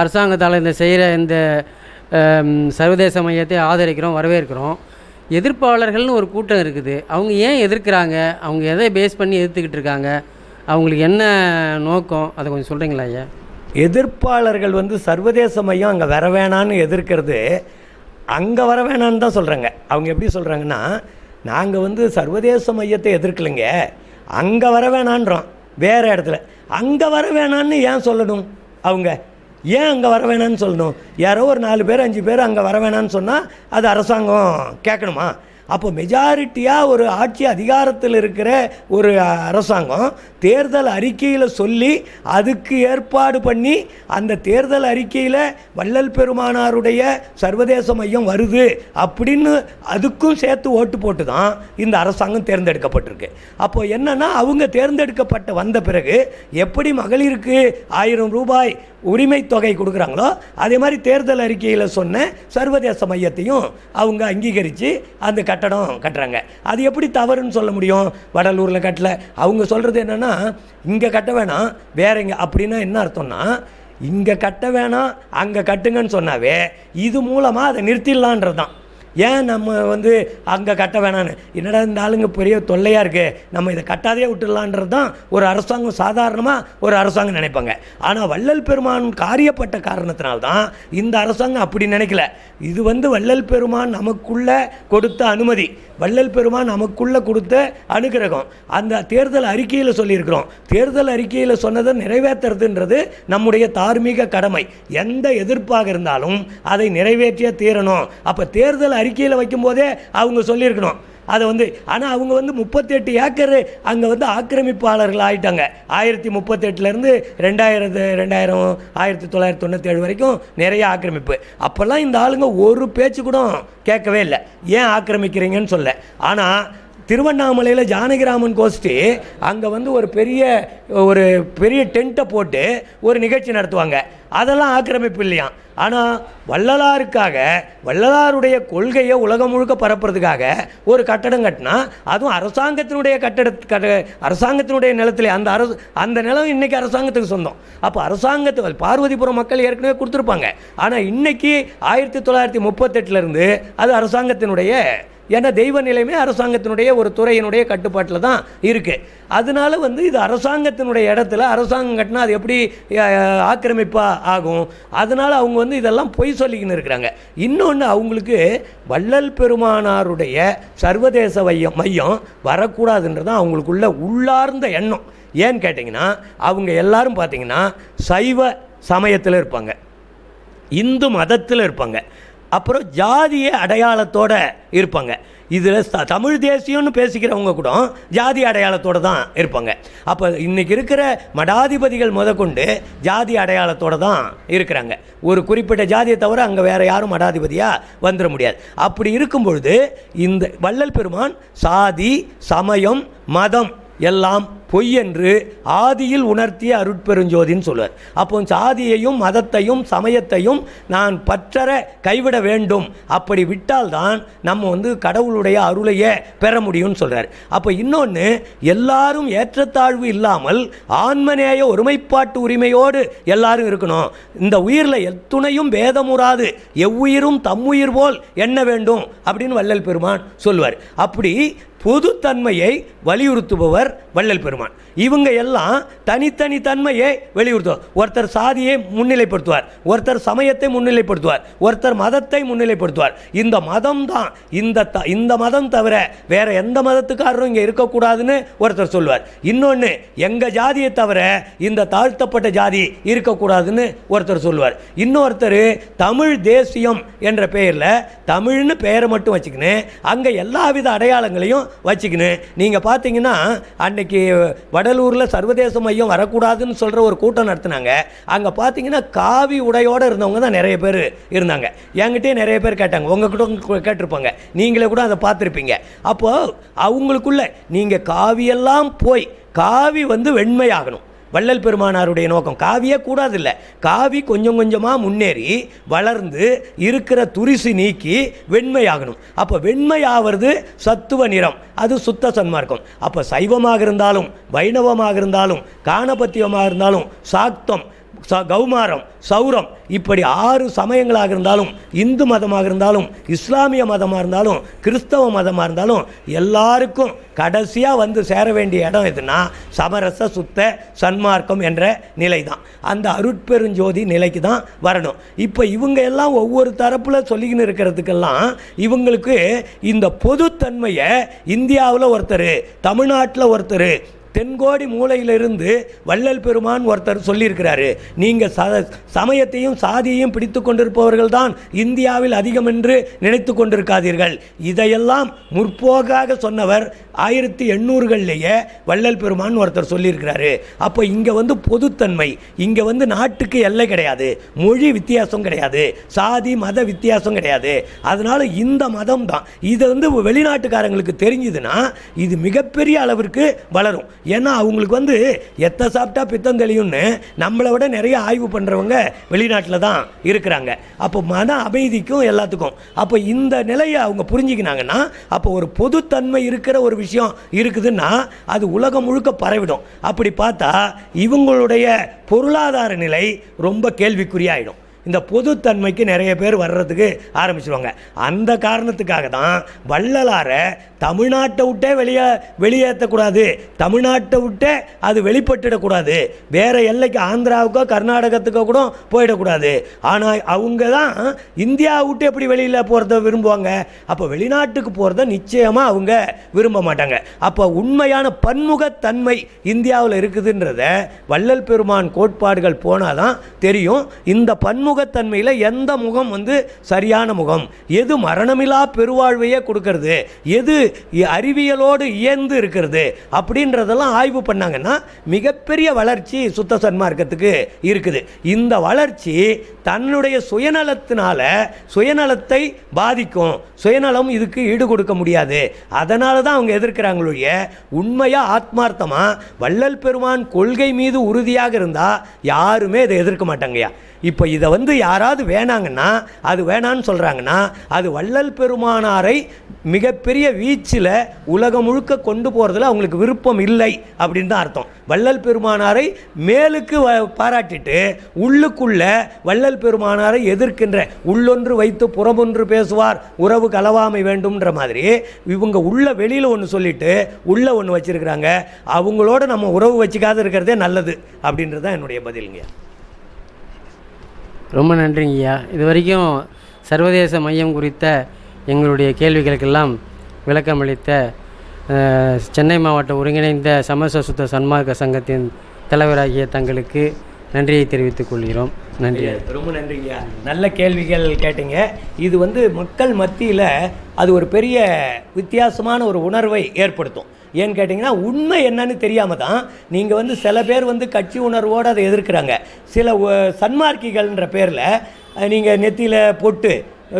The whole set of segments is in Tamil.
அரசாங்கத்தால் இந்த செய்கிற இந்த சர்வதேச மையத்தை ஆதரிக்கிறோம் வரவேற்கிறோம். எதிர்ப்பாளர்கள்னு ஒரு கூட்டம் இருக்குது. அவங்க ஏன் எதிர்க்கிறாங்க? அவங்க எதை பேஸ் பண்ணி எதிர்த்துக்கிட்டு இருக்காங்க? அவங்களுக்கு என்ன நோக்கம்? அதை கொஞ்சம் சொல்கிறீங்களா ஐயா? எதிர்ப்பாளர்கள் வந்து சர்வதேச மையம் அங்கே வர வேணான்னு எதிர்க்கிறது அங்கே வர வேணான்னு தான் சொல்கிறாங்க அவங்க எப்படி சொல்கிறாங்கன்னா நாங்கள் வந்து சர்வதேச மையத்தை எதிர்க்கலைங்க. அங்கே வர வேணான்றோம் வேறு இடத்துல. அங்கே வர வேணான்னு ஏன் சொல்லணும் அவங்க? ஏன் அங்கே வர வேணான்னு சொல்லணும்? யாரோ ஒரு நாலு பேர் அஞ்சு பேர் அங்கே வர வேணான்னு சொன்னால் அது அரசாங்கம் கேட்கணுமா? அப்போ மெஜாரிட்டியாக ஒரு ஆட்சி அதிகாரத்தில் இருக்கிற ஒரு அரசாங்கம் தேர்தல் அறிக்கையில் சொல்லி அதுக்கு ஏற்பாடு பண்ணி அந்த தேர்தல் அறிக்கையில் வள்ளல் பெருமானாருடைய சர்வதேச மையம் வருது அப்படின்னு அதுக்கும் சேர்த்து ஓட்டு போட்டு தான் இந்த அரசாங்கம் தேர்ந்தெடுக்கப்பட்டிருக்கு. அப்போ என்னென்னா அவங்க தேர்ந்தெடுக்கப்பட்ட வந்த பிறகு எப்படி மகளிருக்கு ஆயிரம் ரூபாய் உரிமை தொகை கொடுக்குறாங்களோ அதே மாதிரி தேர்தல் அறிக்கையில் சொன்ன சர்வதேச மையத்தையும் அவங்க அங்கீகரித்து அந்த கட்டடம் கட்டுறாங்க. அது எப்படி தவறுன்னு சொல்ல முடியும்? வடலூரில் கட்டல. அவங்க சொல்கிறது என்னென்னா இங்கே கட்ட வேணாம் வேற எங்கே அப்படின்னா என்ன அர்த்தம்னா இங்கே கட்ட வேணாம் அங்கே கட்டுங்கன்னு சொன்னாவே இது மூலமாக அதை நிறுத்திடலான்றது தான் ஏன் நம்ம வந்து அங்கே கட்ட வேணான்னு என்னடா இந்த ஆளுங்க பெரிய தொல்லையாக இருக்குது நம்ம இதை கட்டாதே விட்டுடலான்றது தான் ஒரு அரசாங்கம் சாதாரணமாக ஒரு அரசாங்கம் நினைப்பாங்க. ஆனால் வள்ளல் பெருமான் காரியப்பட்ட காரணத்தினால்தான் இந்த அரசாங்கம் அப்படி நினைக்கல. இது வந்து வள்ளல் பெருமான் நமக்குள்ளே கொடுத்த அனுமதி. வள்ளல் பெருமான் நமக்குள்ளே கொடுத்த அனுகிரகம். அந்த தேர்தல் அறிக்கையில் சொல்லியிருக்கிறோம். தேர்தல் அறிக்கையில் சொன்னதை நிறைவேற்றுறதுன்றது நம்முடைய தார்மீக கடமை. எந்த எதிர்ப்பாக இருந்தாலும் அதை நிறைவேற்றியே தீரணும். அப்போ தேர்தல் அறிக்கையில் வைக்கும்போதே அவங்க சொல்லியிருக்கணும். அதை வந்து ஆனால் அவங்க வந்து முப்பத்தெட்டு ஏக்கர் அங்கே வந்து ஆக்கிரமிப்பாளர்கள் ஆயிட்டாங்க. ஆயிரத்தி முப்பத்தெட்டுலேருந்து ரெண்டாயிரத்து ரெண்டாயிரம் ஆயிரத்தி தொள்ளாயிரத்தி தொண்ணூற்றேழு வரைக்கும் நிறைய ஆக்கிரமிப்பு. அப்போல்லாம் இந்த ஆளுங்க ஒரு பேச்சு கூட கேட்கவே இல்லை. ஏன் ஆக்கிரமிக்கிறீங்கன்னு சொல்ல. ஆனால் திருவண்ணாமலையில் ஜானகிராமன் கோஷ்டி அங்கே வந்து ஒரு பெரிய ஒரு பெரிய டென்ட்டை போட்டு ஒரு நிகழ்ச்சி நடத்துவாங்க. அதெல்லாம் ஆக்கிரமிப்பு இல்லையாம் ஆனால் வள்ளலாருக்காக வள்ளலாருடைய கொள்கையை உலகம் முழுக்க பரப்புறதுக்காக ஒரு கட்டடம் கட்டினா அதுவும் அரசாங்கத்தினுடைய கட்டட கட்ட அரசாங்கத்தினுடைய நிலத்தில் அந்த அரசு அந்த நிலம் இன்னைக்கு அரசாங்கத்துக்கு சொந்தம். அப்போ அரசாங்கத்து பார்வதிபுரம் மக்கள் ஏற்கனவே கொடுத்துருப்பாங்க. ஆனால் இன்னைக்கு ஆயிரத்தி தொள்ளாயிரத்தி முப்பத்தெட்டுலேருந்து அது அரசாங்கத்தினுடைய ஏன்னா தெய்வ நிலைமை அரசாங்கத்தினுடைய ஒரு துறையினுடைய கட்டுப்பாட்டில் தான் இருக்குது அதனால வந்து இது அரசாங்கத்தினுடைய இடத்துல அரசாங்கம் கட்டினா அது எப்படி ஆக்கிரமிப்பாக ஆகும். அதனால் அவங்க வந்து இதெல்லாம் பொய் சொல்லிக்கின்னு இருக்கிறாங்க. இன்னொன்று அவங்களுக்கு வள்ளல் பெருமானாருடைய சர்வதேச மையம் மையம் வரக்கூடாதுன்றது தான் அவங்களுக்குள்ள உள்ளார்ந்த எண்ணம். ஏன்னு கேட்டிங்கன்னா அவங்க எல்லாரும் பார்த்தீங்கன்னா சைவ சமயத்தில் இருப்பாங்க. இந்து மதத்தில் இருப்பாங்க. அப்புறம் ஜாதிய அடையாளத்தோட இருப்பாங்க. இதில் தமிழ் தேசியம்னு பேசிக்கிறவங்க கூட ஜாதி அடையாளத்தோடு தான் இருப்பாங்க. அப்போ இன்றைக்கி இருக்கிற மடாதிபதிகள் முதற்கொண்டு ஜாதி அடையாளத்தோடு தான் இருக்கிறாங்க. ஒரு குறிப்பிட்ட ஜாதியை தவிர அங்கே வேறு யாரும் மடாதிபதியாக வந்துட முடியாது. அப்படி இருக்கும் பொழுது இந்த வள்ளல் பெருமான் சாதி சமயம் மதம் எல்லாம் பொய் என்று ஆதியில் உணர்த்திய அருட்பெருஞ்சோதின்னு சொல்லுவார் அப்போ சாதியையும் மதத்தையும் சமயத்தையும் நான் பற்றற கைவிட வேண்டும். அப்படி விட்டால்தான் நம்ம வந்து கடவுளுடைய அருளையே பெற முடியும்னு சொல்கிறார் அப்போ இன்னொன்று எல்லாரும் ஏற்றத்தாழ்வு இல்லாமல் ஆன்மநேய ஒருமைப்பாட்டு உரிமையோடு எல்லாரும் இருக்கணும். இந்த உயிரில் எத்துணையும் பேதமுறாது எவ்வுயிரும் தம்முயிர் போல் என்ன வேண்டும் அப்படின்னு வள்ளல் பெருமான் சொல்வார். அப்படி பொதுத்தன்மையை வலியுறுத்துபவர் வள்ளல் பெருமான். இவங்க எல்லாம் தனித்தனி தன்மையை வெளியுறுத்துவார். ஒருத்தர் சாதியை முன்னிலைப்படுத்துவார். ஒருத்தர் சமயத்தை முன்னிலைப்படுத்துவார். ஒருத்தர் மதத்தை முன்னிலைப்படுத்துவார். இந்த மதம் தான் இந்த த இந்த மதம் தவிர வேற எந்த மதத்துக்காரரும் இங்கே இருக்கக்கூடாதுன்னு ஒருத்தர் சொல்லுவார். இன்னொன்று எங்கள் ஜாதியை தவிர இந்த தாழ்த்தப்பட்ட ஜாதி இருக்கக்கூடாதுன்னு ஒருத்தர் சொல்லுவார். இன்னொருத்தர் தமிழ் தேசியம் என்ற பெயரில் தமிழ்னு பெயரை மட்டும் வச்சுக்கின்னு அங்கே எல்லாவித அடையாளங்களையும் வச்சுக்கின்னு நீங்கள் பார்த்தீங்கன்னா அன்னைக்கு வடலூரில் சர்வதேச மையம் வரக்கூடாதுன்னு சொல்கிற ஒரு கூட்டம் நடத்துனாங்க. அங்கே பார்த்தீங்கன்னா காவி உடையோடு இருந்தவங்க தான் நிறைய பேர் இருந்தாங்க. என்கிட்டயே நிறைய பேர் கேட்டாங்க. உங்கள் கூட கேட்டிருப்பாங்க. நீங்களே கூட அதை பார்த்துருப்பீங்க. அப்போது அவங்களுக்குள்ள நீங்கள் காவியெல்லாம் போய் காவி வந்து வெண்மையாகணும். வள்ளல் பெருமானாருடைய நோக்கம். காவியே கூடாதில்ல. காவி கொஞ்சம் கொஞ்சமாக முன்னேறி வளர்ந்து இருக்கிற துரிசு நீக்கி வெண்மையாகணும். அப்போ வெண்மையாவது சத்துவ நிறம். அது சுத்த சன்மார்க்கம். அப்போ சைவமாக இருந்தாலும் வைணவமாக இருந்தாலும் காணபத்தியமாக இருந்தாலும் சாக்தம் ச கௌமாரம் சௌரம் இப்படி ஆறு சமயங்களாக இருந்தாலும் இந்து மதமாக இருந்தாலும் இஸ்லாமிய மதமாக இருந்தாலும் கிறிஸ்தவ மதமாக இருந்தாலும் எல்லாருக்கும் கடைசியாக வந்து சேர வேண்டிய இடம் எதுனா சமரச சுத்த சன்மார்க்கம் என்ற நிலை தான் அந்த அருட்பெருஞ்சோதி நிலைக்கு தான் வரணும். இப்போ இவங்க எல்லாம் ஒவ்வொரு தரப்பில் சொல்லிக்கின்னு இருக்கிறதுக்கெல்லாம் இவங்களுக்கு இந்த பொதுத்தன்மையை இந்தியாவில் ஒருத்தர் தமிழ்நாட்டில் ஒருத்தர் தென்கோடி மூலையிலிருந்து வள்ளல் பெருமான் ஒருத்தர் சொல்லியிருக்கிறாரு. நீங்கள் ச சமயத்தையும் சாதியையும் பிடித்து கொண்டிருப்பவர்கள் தான் இந்தியாவில் அதிகம் என்று நினைத்து கொண்டிருக்காதீர்கள். இதையெல்லாம் முற்போக்காக சொன்னவர் ஆயிரத்தி எண்ணூறுகள்லேயே வள்ளல் பெருமான் ஒருத்தர் சொல்லியிருக்கிறாரு. அப்போ இங்கே வந்து பொதுத்தன்மை இங்கே வந்து நாட்டுக்கு எல்லை கிடையாது மொழி வித்தியாசம் கிடையாது சாதி மத வித்தியாசம் கிடையாது. அதனால் இந்த மதம் தான் இது வந்து வெளிநாட்டுக்காரங்களுக்கு தெரிஞ்சுதுன்னா இது மிகப்பெரிய அளவிற்கு வளரும். ஏன்னா அவங்களுக்கு வந்து எத்தை சாப்பிட்டா பித்தம் தெளியும்னு நம்மளை விட நிறைய ஆய்வு பண்ணுறவங்க வெளிநாட்டில் தான் இருக்கிறாங்க. அப்போ மன அமைதிக்கும் எல்லாத்துக்கும். அப்போ இந்த நிலையை அவங்க புரிஞ்சுக்கினாங்கன்னா அப்போ ஒரு பொதுத்தன்மை இருக்கிற ஒரு விஷயம் இருக்குதுன்னா அது உலகம் முழுக்க பரவிடும். அப்படி பார்த்தா இவங்களுடைய பொருளாதார நிலை ரொம்ப கேள்விக்குறியாயிடும். இந்த பொதுத்தன்மைக்கு நிறைய பேர் வர்றதுக்கு ஆரம்பிச்சிருவாங்க. அந்த காரணத்துக்காக தான் வள்ளலாரை தமிழ்நாட்டை விட்டே வெளியே வெளியேற்றக்கூடாது. தமிழ்நாட்டை விட்டே அது வெளிப்பட்டுடக்கூடாது. வேறு எல்லைக்கு ஆந்திராவுக்கோ கர்நாடகத்துக்கோ கூட போயிடக்கூடாது. ஆனால் அவங்க தான் இந்தியா விட்டு எப்படி வெளியில் போகிறத விரும்புவாங்க? அப்போ வெளிநாட்டுக்கு போகிறத நிச்சயமாக அவங்க விரும்ப மாட்டாங்க. அப்போ உண்மையான பன்முகத்தன்மை இந்தியாவில் இருக்குதுன்றத வள்ளல் பெருமான் கோட்பாடுகள் போனால் தான் தெரியும். இந்த பன்முக பன்முகத்தன்மையில் எந்த முகம் வந்து சரியான முகம்? எது மரணமில்லா பெருவாழ்வையே கொடுக்கறது? எது இ- அறிவியலோடு இயந்து இருக்கிறது? அப்படின்றதெல்லாம் ஆய்வு பண்ணாங்கன்னா மிகப்பெரிய வளர்ச்சி சுத்த சன்மார்க்கத்துக்கு இருக்குது. இந்த வளர்ச்சி தன்னுடைய சுயநலத்தினால சுயநலத்தை பாதிக்கும். சுயநலம் இதுக்கு ஈடு கொடுக்க முடியாது. அதனால தான் அவங்க எதிர்க்கிறாங்களுடைய உண்மையாக ஆத்மார்த்தமாக வள்ளல் பெருமான் கொள்கை மீது உறுதியாக இருந்தால் யாருமே இதை எதிர்க்க மாட்டாங்கய்யா. இப்போ இதை வந்து யாராவது வேணாங்கன்னா அது வேணான்னு சொல்கிறாங்கன்னா அது வள்ளல் பெருமானாரை மிகப்பெரிய வீச்சில் உலகம் முழுக்க கொண்டு போகிறதுல அவங்களுக்கு விருப்பம் இல்லை அப்படின்னு தான் அர்த்தம். வள்ளல் பெருமானாரை மேலுக்கு வ- பாராட்டிட்டு உள்ளுக்குள்ள வள்ளல் பெருமானாரை எதிர்க்கின்ற உள்ளொன்று வைத்து புறமொன்று பேசுவார் உறவு கலவாமை வேண்டும்ன்ற மாதிரி இவங்க உள்ள வெளியில் ஒன்று சொல்லிட்டு உள்ள ஒன்று வச்சுருக்குறாங்க. அவங்களோட நம்ம உறவு வச்சுக்காத இருக்கிறதே நல்லது அப்படின்றது தான் என்னுடைய பதிலுங்க. ரொம்ப நன்றிங்கய்யா இது வரைக்கும் சர்வதேச மையம் குறித்த எங்களுடைய கேள்விகளுக்கெல்லாம் விளக்கமளித்த அளித்த சென்னை மாவட்ட ஒருங்கிணைந்த சமச சுத்த சன்மார்க்க சங்கத்தின் தலைவராகிய தங்களுக்கு நன்றியை தெரிவித்துக் கொள்கிறோம். நன்றி. ரொம்ப நன்றிங்கய்யா நல்ல கேள்விகள் கேட்டீங்க. இது வந்து மக்கள் மத்தியில் அது ஒரு பெரிய வித்தியாசமான ஒரு உணர்வை ஏற்படுத்தும். ஏன்னு கேட்டிங்கன்னா உண்மை என்னன்னு தெரியாமல் தான் நீங்கள் வந்து சில பேர் வந்து கட்சி உணர்வோடு அதை எதிர்க்கிறாங்க. சில சன்மார்க்கிகள்ன்ற பேரில் நீங்கள் நெத்தியில் பொட்டு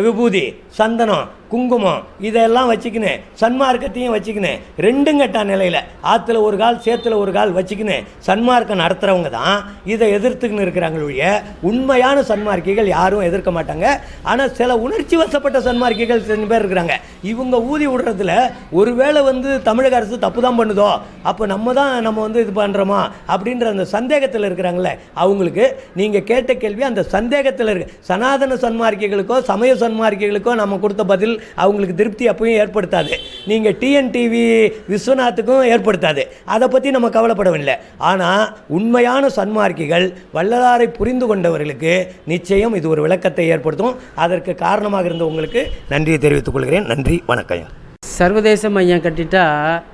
விபூதி சந்தனம் குங்குமம் இதெல்லாம் வச்சுக்கினேன். சன்மார்க்கத்தையும் வச்சுக்கினேன். ரெண்டும் கட்டா நிலையில். ஆற்றுல ஒரு கால் சேத்துல ஒரு கால் வச்சுக்கின்னு. சன்மார்க்கம் நடத்துகிறவங்க தான் இதை எதிர்த்துக்கின்னு இருக்கிறாங்களுடைய உண்மையான சன்மார்க்கிகள் யாரும் எதிர்க்க மாட்டாங்க. ஆனால் சில உணர்ச்சி வசப்பட்ட சன்மார்க்கிகள் சில பேர் இருக்கிறாங்க. இவங்க ஊதி விடுறதுல ஒருவேளை வந்து தமிழக அரசு தப்பு தான் பண்ணுதோ அப்போ நம்ம தான் நம்ம வந்து இது பண்ணுறோமா அப்படின்ற அந்த சந்தேகத்தில் இருக்கிறாங்களே அவங்களுக்கு நீங்கள் கேட்ட கேள்வி அந்த சந்தேகத்தில் இருக்கு. சனாதன சன்மார்க்கிகளுக்கோ சமய சன்மார்க்கிகளுக்கோ நம்ம கொடுத்த பதில் அவங்களுக்கு திருப்தி அப்பவும் ஏற்படுத்தாது. நீங்கள் டிஎன்டிவி விஸ்வநாத்துக்கும் ஏற்படுத்தாது. அதை பற்றி நம்ம கவலைப்படவில்லை. ஆனால் உண்மையான சன்மார்க்கிகள் வள்ளலாரை புரிந்து கொண்டவர்களுக்கு நிச்சயம் இது ஒரு விளக்கத்தை ஏற்படுத்தும். அதற்கு காரணமாக இருந்த உங்களுக்கு நன்றியை தெரிவித்துக் கொள்கிறேன். நன்றி வணக்கம் சர்வதேச மையம் கட்டிட்டா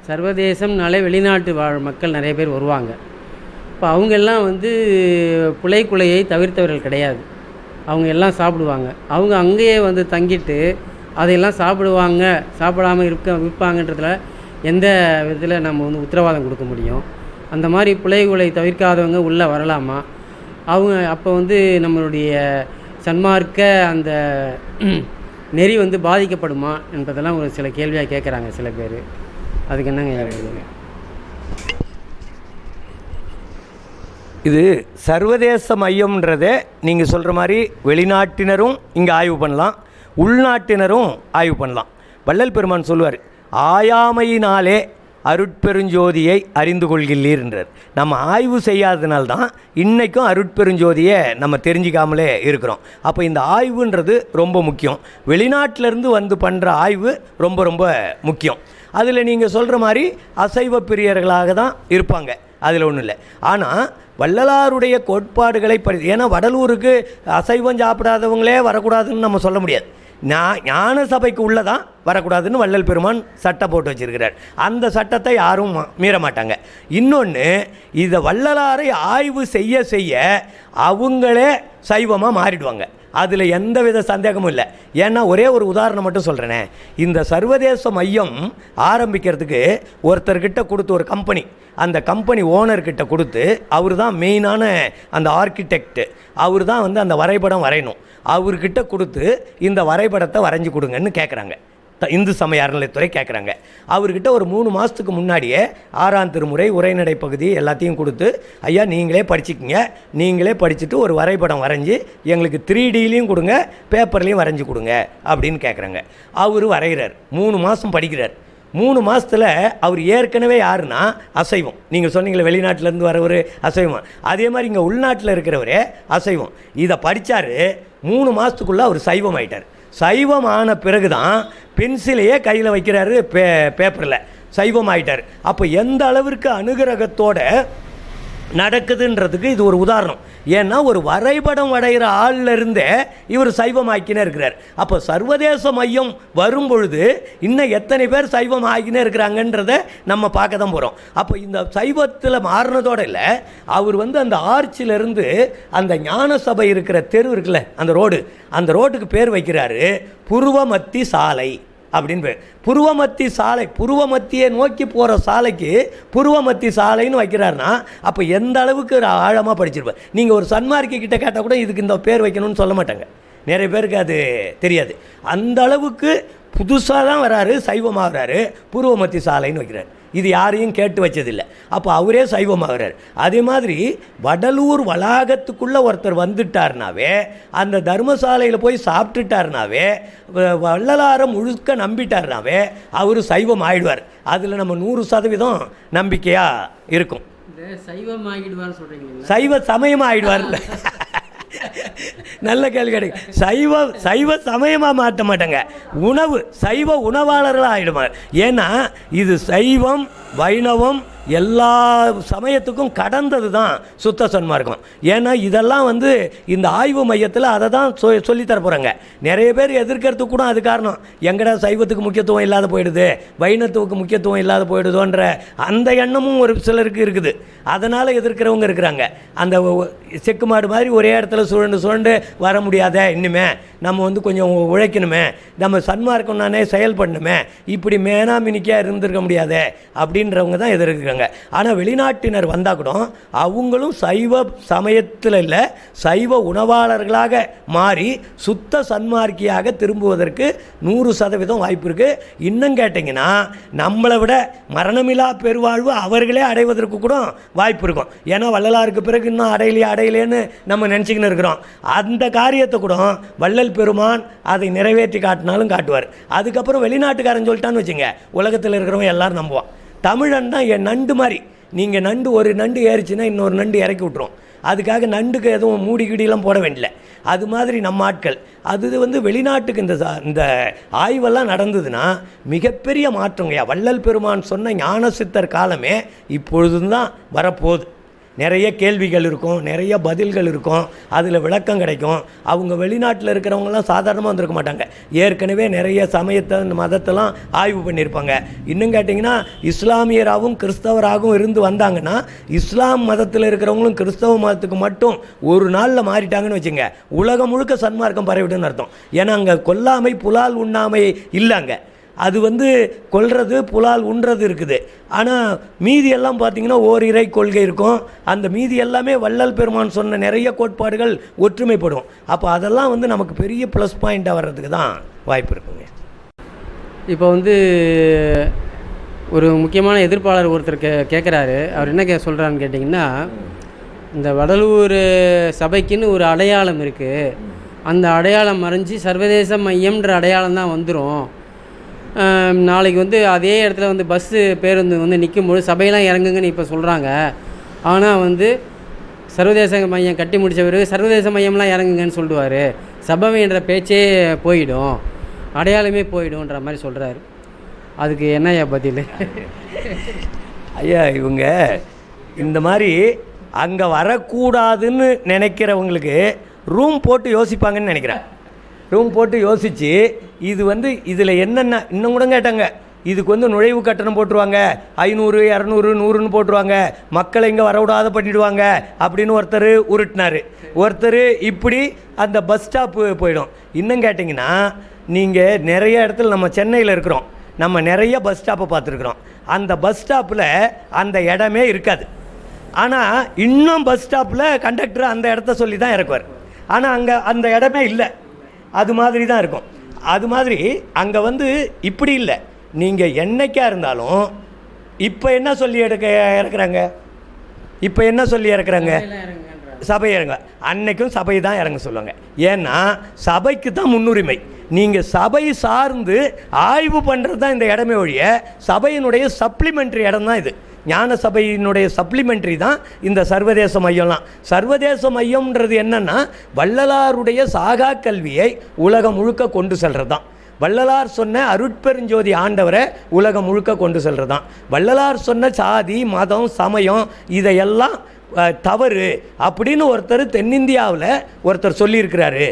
சர்வதேசம்னாலே வெளிநாட்டு வாழ் மக்கள் நிறைய பேர் வருவாங்க. இப்போ அவங்க எல்லாம் வந்து புலை குலையை தவிர்த்தவர்கள் கிடையாது. அவங்க எல்லாம் சாப்பிடுவாங்க. அவங்க அங்கேயே வந்து தங்கிட்டு அதையெல்லாம் சாப்பிடுவாங்க சாப்பிடாம இருக்க விற்பாங்கன்றதில் எந்த விதத்தில் நம்ம வந்து உத்தரவாதம் கொடுக்க முடியும்? அந்த மாதிரி பிழைகளை தவிர்க்காதவங்க உள்ளே வரலாமா? அவங்க அப்போ வந்து நம்மளுடைய சன்மார்க்க அந்த நெறி வந்து பாதிக்கப்படுமா என்பதெல்லாம் ஒரு சில கேள்வியாக கேட்குறாங்க சில பேர். அதுக்கு என்னங்க இது சர்வதேச மையம்ன்றதை நீங்கள் சொல்கிற மாதிரி வெளிநாட்டினரும் இங்கே ஆய்வு பண்ணலாம். உள்நாட்டினரும் ஆய்வு பண்ணலாம். வள்ளல் பெருமான் சொல்லுவார் ஆயாமையினாலே அருட்பெருஞ்சோதியை அறிந்து கொள்கிறீர்ன்றார். நம்ம ஆய்வு செய்யாததுனால்தான் இன்றைக்கும் அருட்பெருஞ்சோதியை நம்ம தெரிஞ்சிக்காமலே இருக்கிறோம். அப்போ இந்த ஆய்வுன்றது ரொம்ப முக்கியம். வெளிநாட்டிலேருந்து வந்து பண்ணுற ஆய்வு ரொம்ப ரொம்ப முக்கியம். அதில் நீங்கள் சொல்கிற மாதிரி அசைவ பிரியர்களாக தான் இருப்பாங்க. அதில் ஒன்றும் இல்லை. ஆனால் வள்ளலாருடைய கோட்பாடுகளை படி ஏன்னா வடலூருக்கு அசைவம் சாப்பிடாதவங்களே வரக்கூடாதுன்னு நம்ம சொல்ல முடியாது. நான் ஞான சபைக்கு உள்ளே தான் வரக்கூடாதுன்னு வள்ளல் பெருமான் சட்டம் போட்டு வச்சுருக்கிறார். அந்த சட்டத்தை யாரும் மா- மீற மாட்டாங்க. இன்னொன்று இதை வள்ளலாரை ஆய்வு செய்ய செய்ய அவங்களே சைவமாக மாறிடுவாங்க. அதில் எந்தவித சந்தேகமும் இல்லை. ஏன்னா ஒரே ஒரு உதாரணம் மட்டும் சொல்கிறேனே இந்த சர்வதேச மையம் ஆரம்பிக்கிறதுக்கு ஒருத்தர்கிட்ட கொடுத்து ஒரு கம்பெனி அந்த கம்பெனி ஓனர்கிட்ட கொடுத்து அவர் தான் மெயினான அந்த ஆர்கிடெக்ட் அவர் தான் வந்து அந்த வரைபடம் வரையணும். அவர்கிட்ட கொடுத்து இந்த வரைபடத்தை வரைஞ்சி கொடுங்கன்னு கேட்குறாங்க இந்து சமய அறநிலைத்துறை கேட்குறாங்க அவர்கிட்ட ஒரு மூணு மாதத்துக்கு முன்னாடியே ஆறாம் திருமுறை உரைநடை பகுதி எல்லாத்தையும் கொடுத்து ஐயா நீங்களே படிச்சுக்கிங்க. நீங்களே படிச்சுட்டு ஒரு வரைபடம் வரைஞ்சி எங்களுக்கு த்ரீ டிலையும் கொடுங்க பேப்பர்லேயும் வரைஞ்சி கொடுங்க அப்படின்னு கேட்குறாங்க அவர் வரைகிறார் மூணு மாதம் படிக்கிறார். மூணு மாதத்தில் அவர் ஏற்கனவே யாருன்னா அசைவம். நீங்கள் சொன்னீங்களே வெளிநாட்டிலேருந்து வரவர் அசைவம். அதே மாதிரி இங்கே உள்நாட்டில் இருக்கிறவரே அசைவம். இதை படித்தார் மூணு மாதத்துக்குள்ளே அவர் சைவம் ஆயிட்டார். சைவம் ஆன பிறகு தான் பென்சிலையே கையில் வைக்கிறாரு பே பேப்பரில் சைவம் ஆகிட்டார் அப்போ எந்த அளவிற்கு அனுகிரகத்தோட நடக்குதுன்றதுக்கு இது ஒரு உதாரணம். ஏன்னா ஒரு வரைபடம் வரைகிற ஆள்ல இருந்தே இவர் சைவமாக்கினே இருக்கிறார். அப்போ சர்வதேச மையம் வரும் பொழுது இன்னும் எத்தனை பேர் சைவம் ஆகினே இருக்கிறாங்கன்றத நம்ம பார்க்க தான் போகிறோம் அப்போ இந்த சைவத்தில் மாறினதோட இல்லை அவர் வந்து அந்த ஆர்ச்சிலேருந்து அந்த ஞான சபை இருக்கிற தெரு இருக்குல்ல அந்த ரோடு அந்த ரோட்டுக்கு பேர் வைக்கிறாரு புருவமத்தி சாலை. அப்படின்னு புருவமத்தி சாலை புருவமத்தியை நோக்கி போகிற சாலைக்கு புருவமத்தி சாலைன்னு வைக்கிறாருன்னா அப்போ எந்த அளவுக்கு ஆழமாக படிச்சிருப்பேன் நீங்கள் ஒரு சன்மார்க்கி கிட்ட கேட்டால் கூட இதுக்கு இந்த பேர் வைக்கணும்னு சொல்ல மாட்டாங்க. நிறைய பேருக்கு அது தெரியாது. அந்த அளவுக்கு புதுசாக தான் வராரு சைவமாகறாரு புருவமத்தி சாலைன்னு வைக்கிறார். இது யாரையும் கேட்டு வச்சதில்லை. அப்போ அவரே சைவமாகறார். அதே மாதிரி வடலூர் வளாகத்துக்குள்ளே ஒருத்தர் வந்துட்டார்னாவே அந்த தர்மசாலையில் போய் சாப்பிட்டுட்டாருனாவே வ- வள்ளலாரை முழுக்க நம்பிட்டாருனாவே அவர் சைவம் ஆயிடுவார். அதில் நம்ம நூறு சதவீதம் நம்பிக்கையாக இருக்கும். சைவம் ஆகிடுவான்னு சொல்கிறீங்களா சைவ சமயம் ஆயிடுவார்ல. நல்ல கேள்வி கிடைக்கும் சைவ சைவ சமயமாக மாற்ற மாட்டாங்க. உணவு சைவ உணவாளர்களாக ஆகிடுவாங்க ஏன்னா இது சைவம் வைணவம் எல்லா சமயத்துக்கும் கடந்தது தான் சுத்த சன்மார்க்கம். ஏன்னா இதெல்லாம் வந்து இந்த ஆய்வு மையத்தில் அதை தான் சொ சொல்லித்தர போகிறாங்க நிறைய பேர் எதிர்க்கிறதுக்கு கூட அது காரணம். எங்கடா சைவத்துக்கு முக்கியத்துவம் இல்லாத போயிடுது வைணத்துவுக்கு முக்கியத்துவம் இல்லாத போயிடுதோன்ற அந்த எண்ணமும் ஒரு சிலருக்கு இருக்குது. அதனால் எதிர்க்கிறவங்க இருக்கிறாங்க. அந்த செக்கு மாடு மாதிரி ஒரே இடத்துல சுழண்டு சுழண்டு வர முடியாத இன்னுமே நம்ம வந்து கொஞ்சம் உழைக்கணுமே நம்ம சன்மார்க்கம் நானே செயல்படணுமே இப்படி மேனாமினிக்காக இருந்திருக்க முடியாதே அப்படின்றவங்க தான் எதிர்க்கிறாங்க. ஆனால் வெளிநாட்டினர் வந்தால் கூட அவங்களும் சைவ சமயத்தில் இல்லை சைவ உணவாளர்களாக மாறி சுத்த சன்மார்க்கியாக திரும்புவதற்கு நூறு சதவீதம் வாய்ப்பு இருக்குது இன்னும் கேட்டிங்கன்னா நம்மளை விட மரணமில்லா பெருவாழ்வு அவர்களே அடைவதற்கு கூட வாய்ப்பு இருக்கும். ஏன்னா வள்ளலாருக்கு பிறகு இன்னும் அடையலையே அடையிலேன்னு நம்ம நினச்சிக்கின்னு இருக்கிறோம். அந்த காரியத்தை கூட வள்ளல் பெருமான் அதை நிறைவேற்றி காட்டினாலும் காட்டுவார். அதுக்கப்புறம் வெளிநாட்டுக்காரன் சொல்லிட்டான்னு வச்சுங்க உலகத்தில் இருக்கிறவங்க எல்லாரும் நம்புவான். தமிழன் தான் என் நண்டு மாதிரி. நீங்கள் நண்டு ஒரு நண்டு ஏறிச்சுன்னா இன்னொரு நண்டு இறக்கி விட்ருவோம் அதுக்காக நண்டுக்கு எதுவும் மூடி கிடியெல்லாம் போட வேண்டிய அது மாதிரி நம்ம ஆட்கள். அது வந்து வெளிநாட்டுக்கு இந்த இந்த ஆய்வெல்லாம் நடந்ததுன்னா மிகப்பெரிய மாற்றங்கய்யா. வள்ளல் பெருமான் சொன்ன ஞான சித்தர் காலமே இப்பொழுது தான் வரப்போகுது. நிறைய கேள்விகள் இருக்கும் நிறைய பதில்கள் இருக்கும் அதில் விளக்கம் கிடைக்கும். அவங்க வெளிநாட்டில் இருக்கிறவங்கலாம் சாதாரணமாக வந்திருக்க மாட்டாங்க. ஏற்கனவே நிறைய சமயத்தை அந்த மதத்தெல்லாம் ஆய்வு பண்ணியிருப்பாங்க. இன்னும் கேட்டிங்கன்னா இஸ்லாமியராகவும் கிறிஸ்தவராகவும் இருந்து வந்தாங்கன்னா இஸ்லாம் மதத்தில் இருக்கிறவங்களும் கிறிஸ்தவ மதத்துக்கு மட்டும் ஒரு நாளில் மாறிட்டாங்கன்னு வச்சுங்க. உலகம் முழுக்க சன்மார்க்கம் பரவிடுன்னு அர்த்தம். ஏன்னா அங்கே கொல்லாமை புலால் உண்ணாமை இல்லைங்க அது வந்து கொல்றது புலால் உண்றது இருக்குது. ஆனால் மீதி எல்லாம் பார்த்திங்கன்னா ஓர் இறை கொள்கை இருக்கும். அந்த மீதி எல்லாமே வள்ளல் பெருமான் சொன்ன நிறைய கோட்பாடுகள் ஒற்றுமைப்படும். அப்போ அதெல்லாம் வந்து நமக்கு பெரிய ப்ளஸ் பாயிண்ட்டாக வர்றதுக்கு தான் வாய்ப்பு இருக்குங்க. இப்போ வந்து ஒரு முக்கியமான எதிர்ப்பாளர் ஒருத்தர் கே கேட்குறாரு அவர் என்ன கே சொல்கிறான்னு கேட்டிங்கன்னா இந்த வடலூர் சபைக்குன்னு ஒரு அடையாளம் இருக்குது அந்த அடையாளம் மறைஞ்சி சர்வதேச மையம்ன்ற அடையாளம் தான் வந்துடும் நாளைக்கு வந்து அதே இடத்துல வந்து பஸ்ஸு பேருந்து வந்து நிற்கும்போது சபையெல்லாம் இறங்குங்கன்னு இப்போ சொல்கிறாங்க ஆனால் வந்து சர்வதேச மையம் கட்டி முடிச்ச பிறகு சர்வதேச மையம்லாம் இறங்குங்கன்னு சொல்லுவார். சபைன்ற பேச்சே போயிடும். அடையாளமே போயிடும்ன்ற மாதிரி சொல்கிறாரு அதுக்கு என்னய்யா பதில்? ஐயா இவங்க இந்த மாதிரி அங்கே வரக்கூடாதுன்னு நினைக்கிறவங்களுக்கு ரூம் போட்டு யோசிப்பாங்கன்னு நினைக்கிறேன். ரூம் போட்டு யோசித்து இது வந்து இதில் என்னென்ன இன்னும் கூட கேட்டாங்க. இதுக்கு வந்து நுழைவு கட்டணம் போட்டுருவாங்க. ஐநூறு இரநூறு நூறுன்னு போட்டுருவாங்க. மக்களை இங்கே வரவிடாத பண்ணிடுவாங்க. அப்படின்னு ஒருத்தர் உருட்டினார். ஒருத்தர் இப்படி அந்த பஸ் ஸ்டாப்பு போயிடும். இன்னும் கேட்டிங்கன்னா நீங்கள் நிறைய இடத்துல நம்ம சென்னையில் இருக்கிறோம். நம்ம நிறைய பஸ் ஸ்டாப்பை பார்த்துருக்குறோம். அந்த பஸ் ஸ்டாப்பில் அந்த இடமே இருக்காது. ஆனால் இன்னும் பஸ் ஸ்டாப்பில் கண்டக்டர் அந்த இடத்த சொல்லி தான் இறக்குவார். ஆனால் அங்கே அந்த இடமே இல்லை. அது மாதிரி தான் இருக்கும். அது மாதிரி அங்கே வந்து இப்படி இல்லை. நீங்கள் என்னைக்கா இருந்தாலும் இப்போ என்ன சொல்லி எடுக்க இறக்குறாங்க? இப்போ என்ன சொல்லி இறக்குறாங்க? சபை இறங்க அன்னைக்கும் சபை தான் இறங்க சொல்லுவாங்க. ஏன்னா சபைக்கு தான் முன்னுரிமை. நீங்கள் சபை சார்ந்து ஆய்வு பண்ணுறது தான் இந்த இடமே ஒழிய சபையினுடைய சப்ளிமெண்ட்ரி இடம் தான் இது. ஞான சபையினுடைய சப்ளிமெண்ட்ரி தான் இந்த சர்வதேச மையம்லாம். சர்வதேச மையம்ன்றது என்னென்னா வள்ளலாருடைய சாகா கல்வியை உலகம் முழுக்க கொண்டு செல்கிறது தான் வள்ளலார் சொன்ன அருட்பெருஞ்சோதி ஆண்டவரை உலகம் முழுக்க கொண்டு செல்கிறது தான் வள்ளலார் சொன்ன சாதி மதம் சமயம் இதையெல்லாம் தவறு அப்படின்னு ஒருத்தர் தென்னிந்தியாவில் ஒருத்தர் சொல்லியிருக்கிறாரு.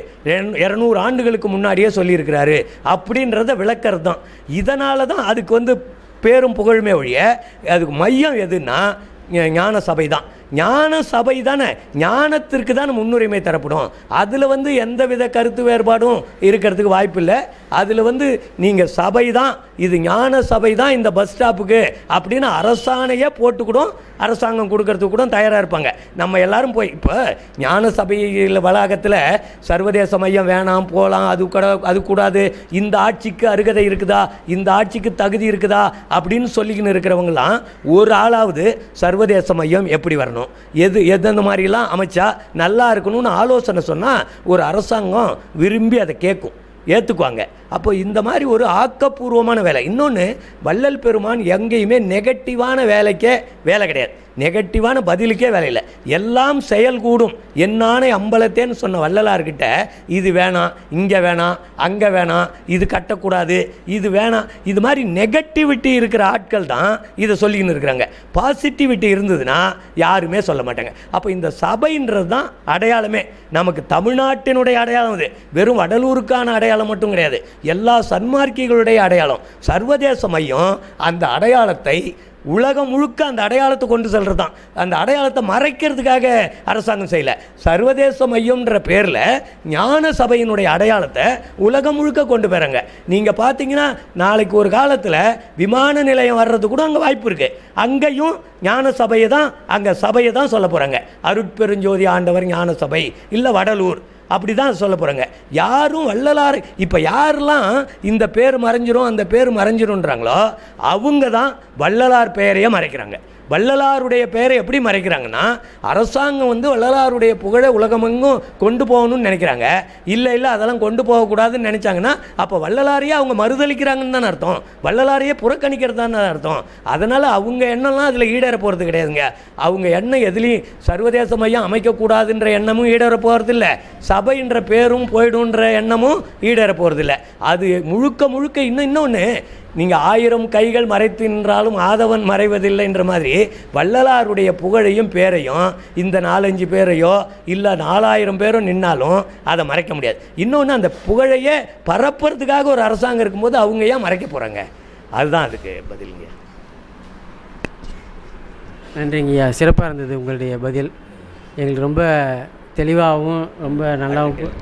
இரநூறு ஆண்டுகளுக்கு முன்னாடியே சொல்லியிருக்கிறாரு. அப்படின்றத விளக்கிறது தான் இதனால தான் அதுக்கு வந்து பேரும் புகழுமே ஒழிய அதுக்கு மையம் எதுன்னா ஞான சபை தான் ஞான சபை தானே ஞானத்திற்கு தான் முன்னுரிமை தரப்படும். அதில் வந்து எந்த வித கருத்து வேறுபாடும் இருக்கிறதுக்கு வாய்ப்பில்லை. அதில் வந்து நீங்கள் சபை தான் இது ஞான சபை தான் இந்த பஸ் ஸ்டாப்புக்கு அப்படின்னு அரசாணையே போட்டுக்கூடும் அரசாங்கம் கொடுக்கறதுக்கு கூட தயாராக இருப்பாங்க. நம்ம எல்லாரும் போய் இப்போ ஞான சபையில் வளாகத்தில் சர்வதேச மையம் வேணாம் போகலாம் அது கூட அது கூடாது இந்த ஆட்சிக்கு அருகதை இருக்குதா இந்த ஆட்சிக்கு தகுதி இருக்குதா அப்படின்னு சொல்லிக்கின்னு இருக்கிறவங்களாம் ஒரு ஆளாவது சர்வதேச மையம் எப்படி வரணும்? எது எந்தெந்த மாதிரிலாம் அமைச்சா நல்லா இருக்கணும்னு ஆலோசனை சொன்னால் ஒரு அரசாங்கம் விரும்பி அதை கேட்கும். ஏற்றுக்குவாங்க அப்போ இந்த மாதிரி ஒரு ஆக்கப்பூர்வமான வேலை. இன்னொன்று வள்ளல் பெருமான் எங்கேயுமே நெகட்டிவான வேலைக்கே வேலை கிடையாது. நெகட்டிவான பதிலுக்கே வேலை இல்லை. எல்லாம் செயல் கூடும். என்னானே அம்பலத்தேன்னு சொன்ன வள்ளலார்கிட்ட இது வேணாம் இங்கே வேணாம் அங்கே வேணாம் இது கட்டக்கூடாது இது வேணாம். இது மாதிரி நெகட்டிவிட்டி இருக்கிற ஆட்கள் தான் இதை சொல்லிக்கின்னு இருக்கிறாங்க. பாசிட்டிவிட்டி இருந்ததுன்னா யாருமே சொல்ல மாட்டாங்க. அப்போ இந்த சபைன்றது தான் அடையாளமே. நமக்கு தமிழ்நாட்டினுடைய அடையாளம் இது வெறும் வடலூருக்கான அடையாளம் மட்டும் கிடையாது. எல்லா சன்மார்க்கிகளுடைய அடையாளம். சர்வதேச மையம் அந்த அடையாளத்தை உலகம் முழுக்க அந்த அடையாளத்தை கொண்டு செல்கிறது தான் அந்த அடையாளத்தை மறைக்கிறதுக்காக அரசாங்கம் செய்யலை. சர்வதேச மையம்ன்ற பேரில் ஞான சபையினுடைய அடையாளத்தை உலகம் முழுக்க கொண்டு போகிறாங்க நீங்கள் பார்த்தீங்கன்னா நாளைக்கு ஒரு காலத்தில் விமான நிலையம் வர்றது கூட அங்கே வாய்ப்பு இருக்குது அங்கேயும் ஞான சபையை தான் அங்கே சபையை தான் சொல்ல போகிறாங்க அருட்பெருஞ்சோதி ஆண்டவர் ஞான சபை இல்லை வடலூர். அப்படி தான் சொல்ல போகிறாங்க யாரும் வள்ளலார் இப்போ யாரெல்லாம் இந்த பேர் மறைஞ்சிரும் அந்த பேர் மறைஞ்சிரும்ன்றாங்களோ அவங்க தான் வள்ளலார் பெயரையே மறைக்கிறாங்க. வள்ளலாருடைய பெயரை எப்படி மறைக்கிறாங்கன்னா அரசாங்கம் வந்து வள்ளலாருடைய புகழை உலகமெங்கும் கொண்டு போகணும்னு நினைக்கிறாங்க. இல்லை இல்லை அதெல்லாம் கொண்டு போகக்கூடாதுன்னு நினச்சாங்கன்னா அப்போ வள்ளலாரையே அவங்க மறுதளிக்கிறாங்கன்னு தானே அர்த்தம். வள்ளலாரையே புறக்கணிக்கிறது தானே அர்த்தம். அதனால் அவங்க எண்ணம்லாம் அதில் ஈடேற போகிறது கிடையாதுங்க. அவங்க எண்ணம் எதுலேயும் சர்வதேச மையம் அமைக்கக்கூடாதுன்ற எண்ணமும் ஈடேற போகிறதில்ல சபைன்ற பேரும் போயிடுன்ற எண்ணமும் ஈடேற போகிறதில்ல அது முழுக்க முழுக்க இன்னும் இன்னொன்று நீங்கள் ஆயிரம் கைகள் மறைத்து நின்றாலும் ஆதவன் மறைவதில்லைன்ற மாதிரி வள்ளலாருடைய புகழையும் பேரையும் இந்த நாலஞ்சு பேரையோ இல்லை நாலாயிரம் பேரும் நின்னாலும் அதை மறைக்க முடியாது. இன்னொன்று அந்த புகழையே பரப்புறதுக்காக ஒரு அரசாங்கம் இருக்கும்போது அவங்க ஏன் மறைக்க போகிறாங்க அதுதான் அதுக்கு பதிலுங்க நன்றிங்கய்யா சிறப்பாக இருந்தது உங்களுடைய பதில். எங்களுக்கு ரொம்ப தெளிவாகவும் ரொம்ப நல்லாவும்